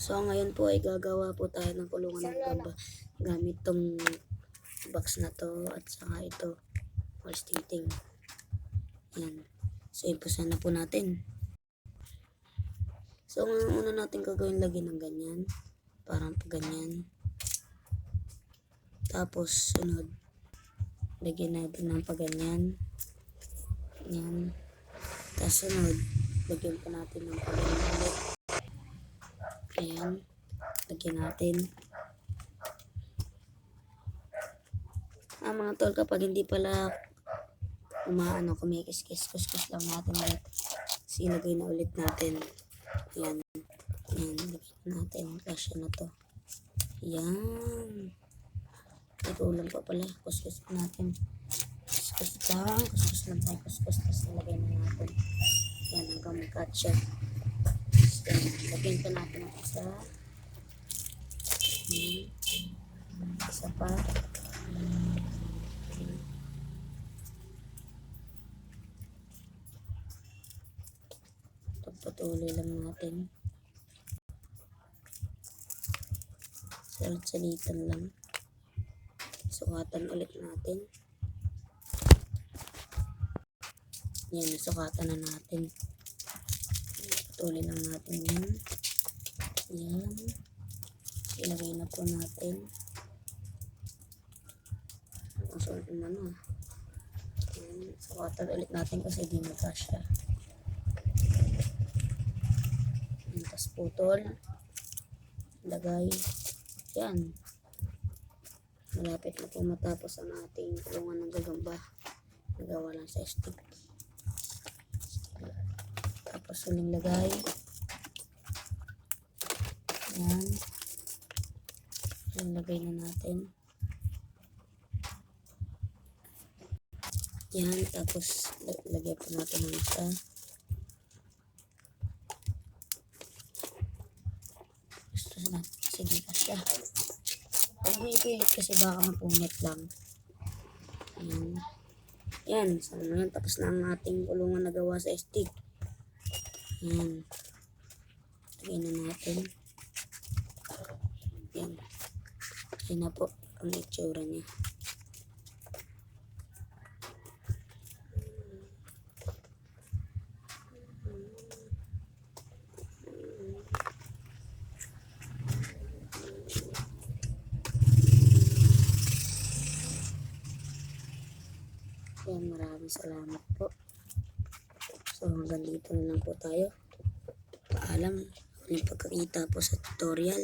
So ngayon po ay gagawa po tayo ng kulungan ng gamba gamit tong box na to at saka ito wall stating. Yan. So impusan na po natin. So ang una natin gagawin lagyan ng ganyan. Parang pa ganyan. Tapos sunod lagyan natin ng pa ganyan. Yan. Tapos sunod lagyan pa natin ng pa ganyan ulit. Ayan. Lagyan natin. Ah, mga tol, kapag hindi pala umaano, kumikis-kis, kuskus lang natin ulit. Ilagay na ulit natin. Ayan. Ayan, lagyan natin. Kasya na to. Ayan. Kulang pa pala. Kuskus natin. Kuskus lang. Kuskus lang tayo. Kuskus. Tapos ilagay na natin. Ayan, hanggang magkatsa. Then, lagyan natin ang isa. Isa pa. Pagpatuloy lang natin. Salit-salitan lang. Sukatan ulit natin. Yan, nasukatan na natin. Patuloy lang natin yan. Yan. Ilagay na po natin. Ang sulit naman ah. Yan. Sukatan ulit natin kasi di magkasya. Yan, tas putol. Lagay. Yan. Malapit na po matapos ang ating kulungan ng gagamba. Nagawa lang sa stick. Tapos huling lagay. Yan. Yung lagay na natin. Yan. Tapos lag- lagyan po natin ng isa. Gusto na. Sige ka siya. Ipilit kasi baka mapunit lang. Yan. Yan. So, ngayon tapos na ang ating kulungan na gawa sa stick. Yan. Lagyan na natin. Yan. Yan na po ang itsura niya. Yan, maraming salamat po. So, hanggang dito na lang po tayo. Paalam. Uling pagkakita po sa tutorial.